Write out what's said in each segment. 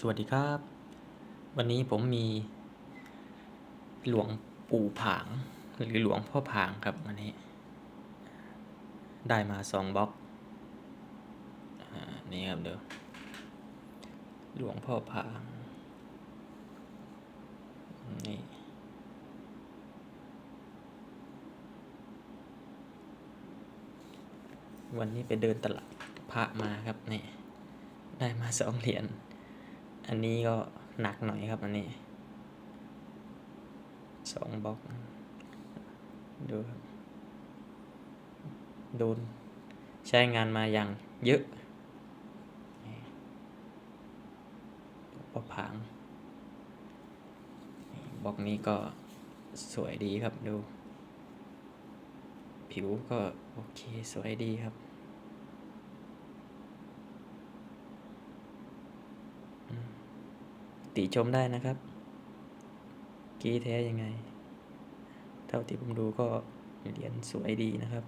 สวัสดีครับ วันนี้ผมมี หลวงปู่ผาง หรือหลวงพ่อผางครับวันนี้ ได้มาสองบล็อกอานี่ครับเดี๋ยวหลวงพ่อผางนี่วันนี้ไปเดินตลาดพระมาครับนี่ได้มาสองเหรียญ อันนี้ก็หนักหน่อยครับ อันนี้สองบล็อกดูครับโดนใช้งานมาอย่างเยอะนี่ปะผางบล็อกนี้ก็สวยดีครับดู ผิวก็โอเคสวยดีครับ ติชมได้นะครับ กีแท้ยังไง เท่าที่ผมดูก็เหรียญสวยดีนะครับ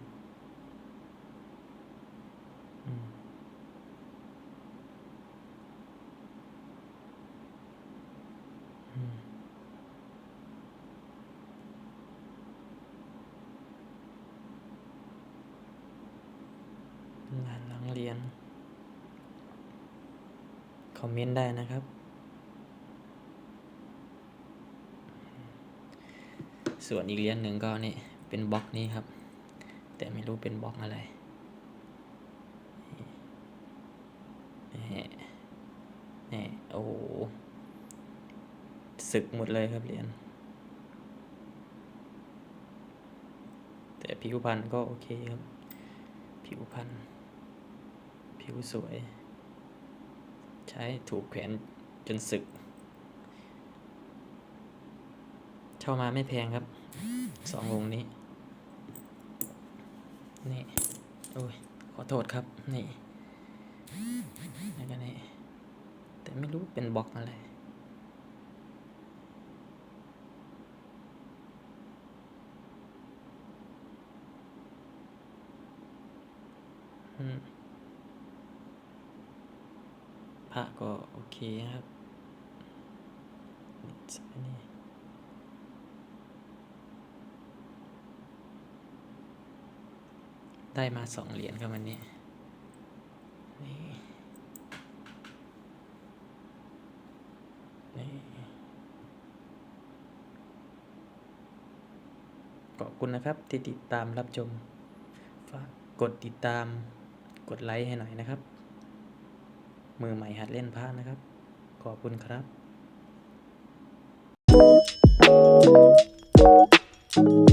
งานหลังเรียญคอมเมนต์ได้นะครับ ส่วนอีกเหรียญหนึ่งก็นี่เป็นบล็อกนี้ครับ แต่ไม่รู้เป็นบล็อกอะไรนี่นี่โอ้โหสึกหมดเลยครับเหรียญแต่ผิวพรรณก็โอเคครับ ผิวพรรณผิวสวย ใช้ถูกแขวนจนสึก เช่ามาไม่แพงครับสององนี้ นี่โอ้ยขอโทษครับ นี่แล้วก็นี่แต่ไม่รู้เป็นบล็อกอะไรพระก็โอเคครับ นี่ ได้มาสองเหรียญครับวันนี้ขอบคุณนะครับที่ติดตามรับชม ฝากกดติดตาม กดไลค์ให้หน่อยนะครับ มือใหม่หัดเล่นพระนะครับ ขอบคุณครับ